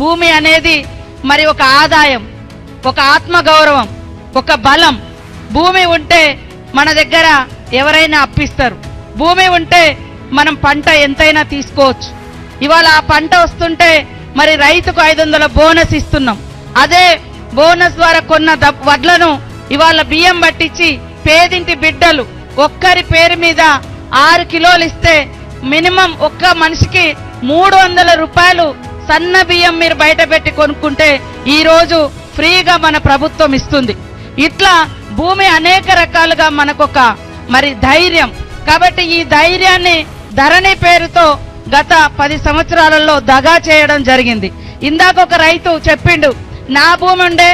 భూమి అనేది మరి ఒక ఆదాయం ఒక ఆత్మగౌరవం ఒక బలం. భూమి ఉంటే మన దగ్గర ఎవరైనా అప్పిస్తారు. భూమి ఉంటే మనం పంట ఎంతైనా తీసుకోవచ్చు. ఇవాళ ఆ పంట వస్తుంటే మరి రైతుకు ఐదు వందల బోనస్ ఇస్తున్నాం. అదే బోనస్ ద్వారా కొన్న వడ్లను ఇవాళ బియ్యం పట్టించి పేదింటి బిడ్డలు ఒక్కరి పేరు మీద ఆరు కిలోలు ఇస్తే మినిమం ఒక్క మనిషికి మూడు వందల రూపాయలు సన్న బియ్యం మీరు బయట పెట్టి కొనుక్కుంటే ఈరోజు ఫ్రీగా మన ప్రభుత్వం ఇస్తుంది. ఇట్లా భూమి అనేక రకాలుగా మనకొక మరి ధైర్యం. కాబట్టి ఈ ధైర్యాన్ని ధరణి పేరుతో గత పది సంవత్సరాలలో దగా చేయడం జరిగింది. ఇందాక ఒక రైతు చెప్పిండు నా భూమి ఉండే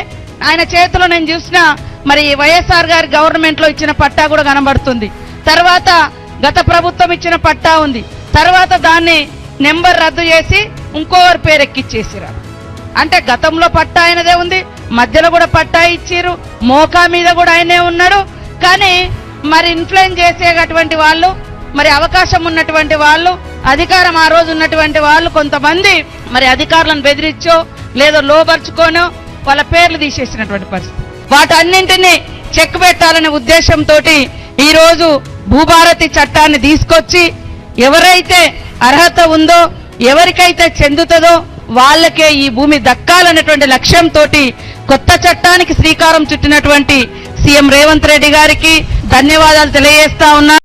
ఆయన చేతిలో నేను చూసిన మరి వైఎస్ఆర్ గారి గవర్నమెంట్లో ఇచ్చిన పట్టా కూడా కనబడుతుంది. తర్వాత గత ప్రభుత్వం ఇచ్చిన పట్టా ఉంది. తర్వాత దాన్ని నెంబర్ రద్దు చేసి ఇంకోవరి పేరు అంటే గతంలో పట్టా ఆయనదే ఉంది మధ్యలో కూడా పట్టా ఇచ్చిర్రు మోకా మీద కూడా ఆయనే ఉన్నాడు. కానీ మరి ఇన్ఫ్లుయెన్స్ చేసేటటువంటి వాళ్ళు మరి అవకాశం ఉన్నటువంటి వాళ్ళు అధికారం ఆ రోజు ఉన్నటువంటి వాళ్ళు కొంతమంది మరి అధికారులను బెదిరించో లేదో లోపరుచుకోనో వాళ్ళ పేర్లు తీసేసినటువంటి పరిస్థితి. వాటన్నింటినీ చెక్ పెట్టాలనే ఉద్దేశంతో ఈరోజు భూభారతి చట్టాన్ని తీసుకొచ్చి ఎవరైతే అర్హత ఉందో ఎవరికైతే చెందుతుందో వాళ్ళకే ఈ భూమి దక్కాలన్నటువంటి లక్ష్యంతో కొత్త చట్టానికి శ్రీకారం చుట్టినటువంటి సీఎం రేవంత్ రెడ్డి గారికి ధన్యవాదాలు తెలియజేస్తా ఉన్నా